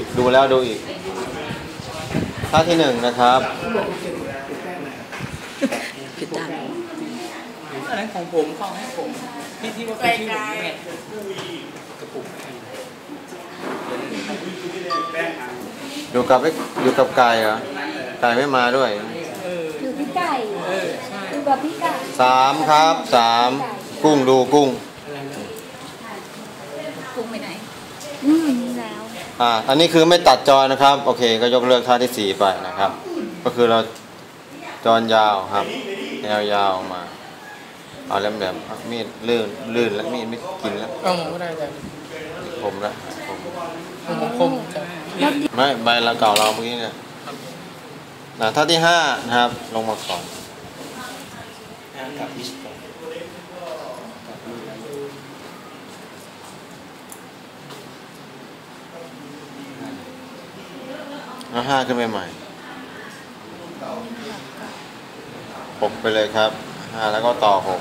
อีก ดูแล้วดูอีก ท่าที่หนึ่งนะครับ ผิดด้านอันนั้นของผมของให้ผมที่ที่ว่าเป็นชื่อผมไงกระปุกอยู่กับไอ้อยู่กับไก่เหรอไก่ไม่มาด้วยเอออยู่ที่ไก่เออใช่อยู่กับพี่ไก่สามครับสามกุ้งดูกุ้งอะไรนะกุ้งไปไหน อืมนี่แล้ว อ่าอันนี้คือไม่ตัดจอนะครับ โอเค ก็ยกเลิกท่าที่สี่ไปนะครับ ก็คือเราจอนยาวครับแนวยาวออกมา เอาแหลมๆอะมีดลื่นลื่นแล้วมีดไม่กินแล้วเอาผมก็ได้แต่คมแล้วคมผมคมใช่แล้วดิไม่ใบละเก่าเราเมื่อกี้เนี่ยนะท่าที่ห้านะครับ ลงมาก่อนกับดิส เอาห้าขึ้นไปใหม่หกไปเลยครับห้าแล้วก็ต่อหก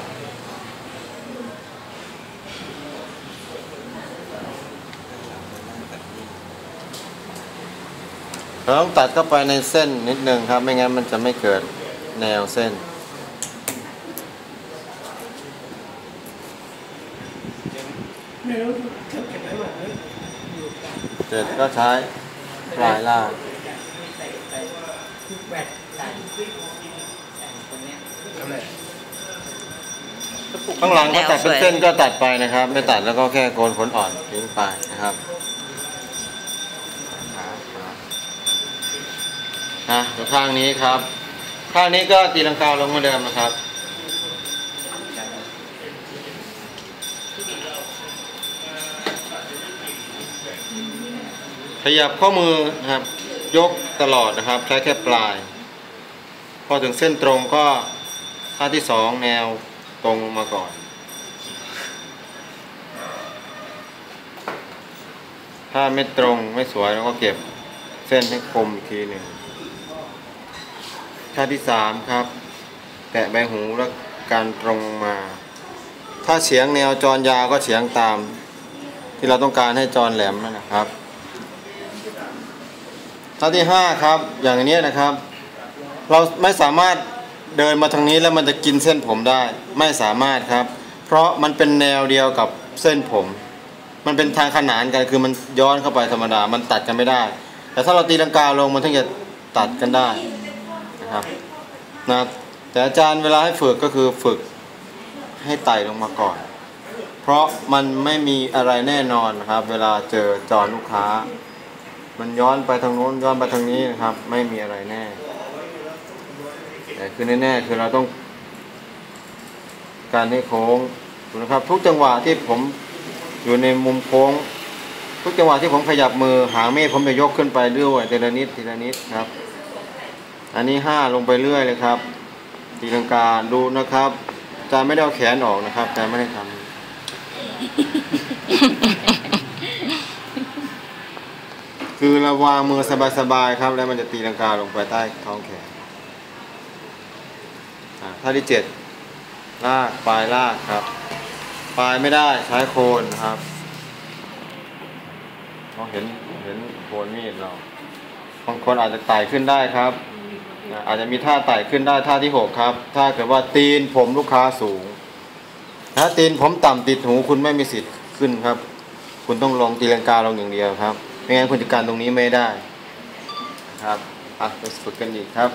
เราต้องตัดเข้าไปในเส้นนิดนึงครับ ไม่งั้นมันจะไม่เกิดแนวเส้นไม่รู้เก็บไว้หมดเลยเสร็จก็ใช้ปลายล่าง แบตใส่คนเนี้ยทำไรข้างหลังก็ตัดเป็นเส้นก็ตัดไปนะครับ ไม่ตัดแล้วก็แค่โกนขนอ่อนทิ้งไปนะครับนะเดี๋ยวข้างนี้ครับ ข้างนี้ก็ตีลังกาลงเหมือนเดิมนะครับขยับข้อมือนะครับ ยกตลอดนะครับ ใช้แค่ปลาย พอถึงเส้นตรงก็ท่าที่สองแนวตรงมาก่อนถ้าไม่ตรงไม่สวยเราก็เก็บเส้นให้คมอีกทีหนึ่งท่าที่สามครับ แตะใบหูแล้วการตรงมา ถ้าเฉียงแนวจรยาวก็เฉียงตาม ที่เราต้องการให้จรแหลมนั่นนะครับ ท่าที่ห้าครับ อย่างนี้นะครับ เราไม่สามารถเดินมาทางนี้แล้วมันจะกินเส้นผมได้ ไม่สามารถครับ เพราะมันเป็นแนวเดียวกับเส้นผม มันเป็นทางขนานกันคือมันย้อนเข้าไปธรรมดา มันตัดกันไม่ได้ แต่ถ้าเราตีลังกาลงมันถึงจะตัดกันได้นะครับนะแต่อาจารย์เวลาให้ฝึกก็คือฝึกให้ไต่ลงมาก่อน เพราะมันไม่มีอะไรแน่นอนครับ เวลาเจอจอลูกค้า มันย้อนไปทางโน้นย้อนไปทางนี้นะครับ ไม่มีอะไรแน่ แต่คือแน่ๆคือเราต้อง การให้โค้งนะครับ ทุกจังหวะที่ผมอยู่ในมุมโค้ง ทุกจังหวะที่ผมขยับมือหางเมฆผมจะยกขึ้นไปเรื่อยทีละนิดทีละนิดครับ อันนี้ห้าลงไปเรื่อยเลยครับตีลังกาดูนะครับจารย์ไม่ได้เอาแขนออกนะครับจารย์ไม่ได้ทำ คือเราวางมือสบายๆครับ แล้วมันจะตีลังกาลงไปใต้ท้องแขนท่าที่เจ็ดลากปลายลากครับ ปลายไม่ได้ใช้โคนครับเราเห็นเห็นโคนมีดเราบางคนอาจจะไต่ขึ้นได้ครับอาจจะมีท่าไต่ขึ้นได้ท่าที่หกครับ ถ้าเกิดว่าตีนผมลูกค้าสูง ถ้าตีนผมต่ำติดหูคุณไม่มีสิทธิ์ขึ้นครับ คุณต้องลงตีลังกาลงอย่างเดียวครับ ไม่งั้นคุณจะการตรงนี้ไม่ได้นะครับอะไปฝึกกันอีกครับ